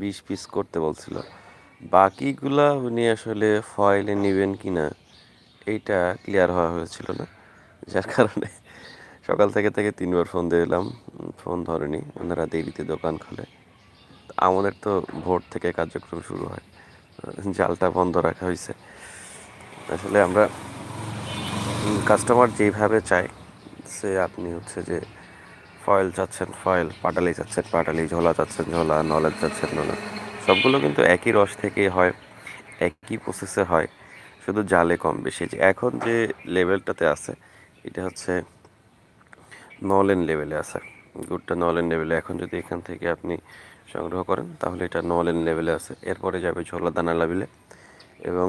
বিশ পিস করতে বলছিল। বাকিগুলা উনি আসলে ফয়েলে নেবেন কি না এইটা ক্লিয়ার হওয়া হয়েছিল না। যার কারণে সকাল থেকে থেকে তিনবার ফোন দিয়ে দিলাম ফোন ধরেনি, ওনারা দেরিতে দোকান খোলে। আমাদের তো ভোর থেকে কার্যক্রম শুরু হয়, জালটা বন্ধ রাখা হয়েছে। আসলে আমরা কাস্টমার যেভাবে চায়, সে আপনি হচ্ছে যে ফয়েল চাচ্ছেন ফয়েল পাটালি চাচ্ছেন, পাটালি, ঝোলা চাচ্ছেন, ঝোলা, নলেজ চাচ্ছেন, নলেজ। সবগুলো কিন্তু একই রস থেকেই হয়, একই প্রসেসে হয়, শুধু জালে কম বেশি। যে এখন যে লেভেলটাতে আছে, এটা হচ্ছে নলেন লেভেলে আছে। গুড়টা নলেন লেভেলে এখন যদি এখান থেকে আপনি সংগ্রহ করেন, তাহলে এটা নলেন লেভেলে আছে। এরপরে যাবে ঝোলা দানা লেভেলে এবং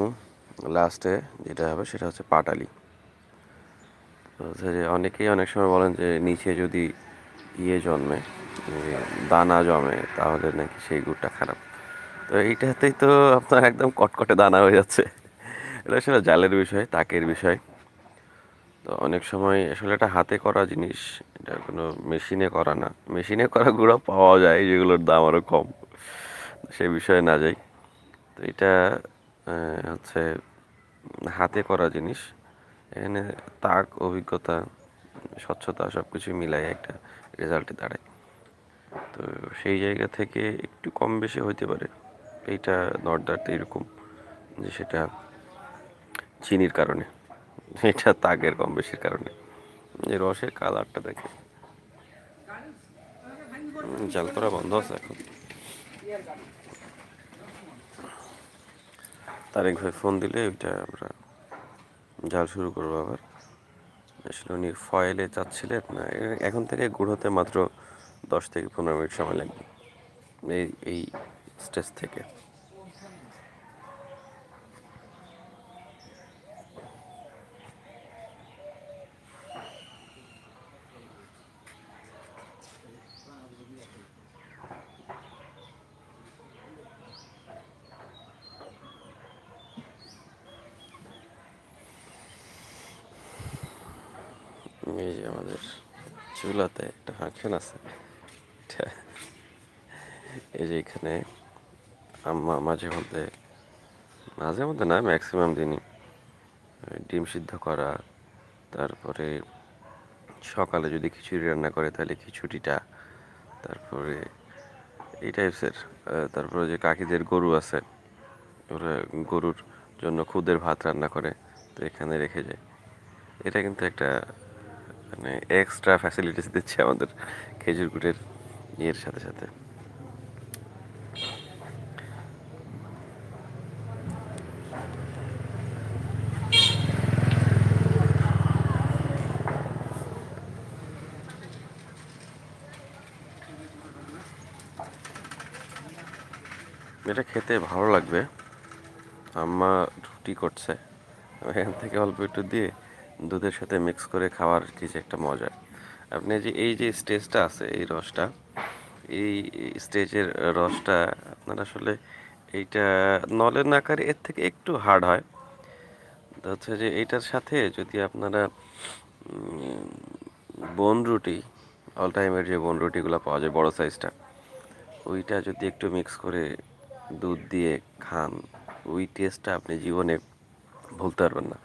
লাস্টে যেটা হবে, সেটা হচ্ছে পাটালি। যে অনেকেই অনেক সময় বলেন যে, নিচে যদি ইয়ে জন্মে দানা জমে, তাহলে নাকি সেই গুড়টা খারাপ। তো এইটাতেই তো আপনার একদম কটকটে দানা হয়ে যাচ্ছে। এটা আসলে জালের বিষয়, তাকের বিষয়। তো অনেক সময় আসলে এটা হাতে করা জিনিস, এটা কোনো মেশিনে করা না। মেশিনে করা গুঁড়ো পাওয়া যায়, যেগুলোর দাম আরও কম। সে বিষয়ে না যাই। তো এটা হচ্ছে হাতে করা জিনিস। এখানে তাক, অভিজ্ঞতা, স্বচ্ছতা সব কিছু মিলাই একটা রেজাল্টে দাঁড়ায়। তো সেই জায়গা থেকে একটু কম বেশি হইতে পারে। এইটা নর্দারতে এরকম যে সেটা চিনির কারণে। এটা তাগের কম বেশির কারণে। যে রসের কালারটা দেখে। জাল করা বন্ধ আছে এখন। তারেক ভাই ফোন দিলে ওইটা আমরা জাল শুরু করব আবার। আসলে উনি ফয়েলে চাচ্ছিলেন, না এখন থেকে গুড় হতে মাত্র দশ থেকে পনেরো মিনিট সময় লাগবে। এই এই স্টেজ থেকে। এই যে আমাদের চুলাতে একটা ফাংশন আছে। এই যে এখানে আম্মা মাঝে মধ্যে মাঝে মধ্যে না ম্যাক্সিমাম দিনই ডিম সিদ্ধ করা, তারপরে সকালে যদি খিচুড়ি রান্না করে তাহলে খিচুড়িটা, তারপরে এই টাইপসের তারপরে যে কাকিদের গরু আছে, ওরা গরুর জন্য খুদের ভাত রান্না করে, তো এখানে রেখে যায়। এটা কিন্তু একটা মানে এক্সট্রা ফ্যাসিলিটিস দিচ্ছে আমাদের খেজুর গুড়ের ইয়ের সাথে সাথে। এটা খেতে ভালো লাগবে। আম্মা রুটি করছে। এখান থেকে অল্প একটু দিয়ে দুধের সাথে মিক্স করে খাওয়ার কি যে একটা মজা। আপনি যে এই যে স্টেজটা আছে, এই রসটা, এই স্টেজের রসটা আপনার আসলে এইটা নলের আকারে এর থেকে একটু হার্ড হয়। হচ্ছে যে এইটার সাথে যদি আপনারা বন রুটি অল টাইমের যে বন রুটিগুলো পাওয়া যায় বড় সাইজটা ওইটা যদি একটু মিক্স করে দুধ দিয়ে খান, ওই টেস্টটা আপনি জীবনে ভুলতে পারবেন না।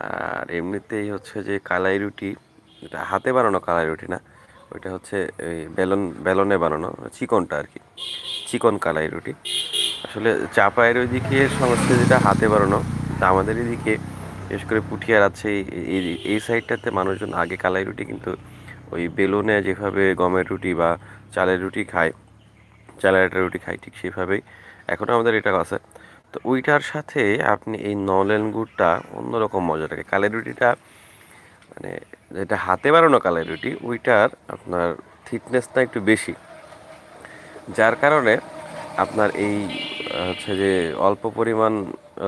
আর এমনিতেই হচ্ছে যে কালাই রুটি, এটা হাতে বানানো কালাই রুটি না, ওইটা হচ্ছে এই বেলন, বেলনে বানানো, চিকনটা আর কি, চিকন কালাই রুটি। আসলে চাপায়ের ওইদিকে সংস্কৃতিটা হাতে বানানো তা আমাদের এদিকে, বিশেষ করে পুঠিয়ার আছে, এই, এই- সাইডটাতে মানুষজন আগে কালাই রুটি, কিন্তু ওই বেলনে যেভাবে গমের রুটি বা চালের রুটি খায়, চালের রুটি খায়, ঠিক সেভাবেই। এখনও আমাদের এটা আছে। তো ওইটার সাথে আপনি এই নলেন গুড়টা অন্যরকম মজা লাগে। কালের রুটিটা মানে যেটা হাতে বানানো কালের রুটি, ওইটার আপনার থিকনেসটা একটু বেশি। যার কারণে আপনার এই হচ্ছে যে অল্প পরিমাণ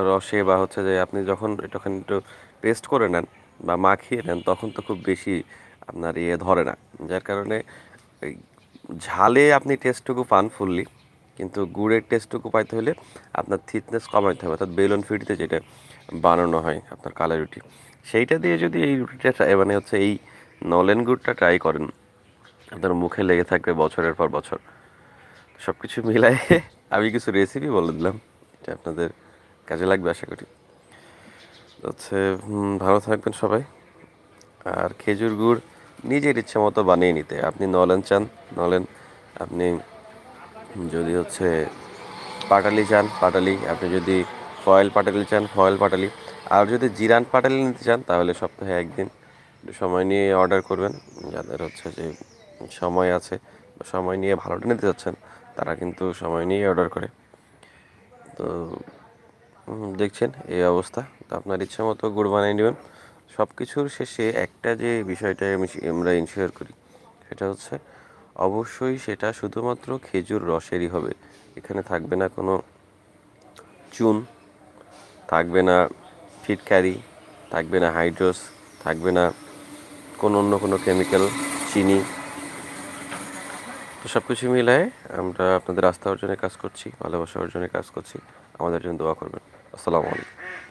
রসে বা হচ্ছে যে আপনি যখন যখন একটু পেস্ট করে নেন বা মাখিয়ে নেন, তখন তো খুব বেশি আপনার ইয়ে ধরে না। যার কারণে ঝালে আপনি টেস্টটুকু পান ফুললি। কিন্তু গুড়ের টেস্টটুকু পাইতে হলে আপনার থিকনেস কমাইতে হবে, অর্থাৎ বেলন ফিটিতে যেটা বানানো হয় আপনার কালো রুটি। সেইটা দিয়ে যদি এই রুটিটা মানে হচ্ছে এই নলেন গুড়টা ট্রাই করেন, আপনার মুখে লেগে থাকবে বছরের পর বছর। সব কিছু মিলাই আমি কিছু রেসিপি বলে দিলাম, এটা আপনাদের কাজে লাগবে আশা করি। হচ্ছে ভালো থাকবেন সবাই। আর খেজুর গুড় নিজের ইচ্ছে মতো বানিয়ে নিতে। আপনি নলেন চান, নলেন আপনি যদি হচ্ছে পাটালি চান, পাটালি। আপনি যদি ফয়েল পাটালি চান, ফয়েল পাটালি। আর যদি জিরান পাটালি নিতে চান, তাহলে সপ্তাহে একদিন সময় নিয়ে অর্ডার করবেন। যাদের হচ্ছে যে সময় আছে, সময় নিয়ে ভালোটা নিতে চাচ্ছেন, তারা কিন্তু সময় নিয়ে অর্ডার করে। তো দেখছেন এই অবস্থা। তো আপনার ইচ্ছা মতো গুড় বানিয়ে নেবেন। সব কিছুর শেষে একটা যে বিষয়টা আমি আমরা ইনশিওর করি, সেটা হচ্ছে অবশ্যই সেটা শুধুমাত্র খেজুর রসেরই হবে। এখানে থাকবে না কোনো চুন, থাকবে না ফিটকারি থাকবে না হাইড্রোস, থাকবে না কোনো অন্য কোনো কেমিক্যাল, চিনি। তো সব কিছু মিলায় আমরা আপনাদের আস্থা অর্জনের কাজ করছি, ভালোবাসা অর্জনের কাজ করছি। আমাদের জন্য দোয়া করবেন। আসসালামু আলাইকুম।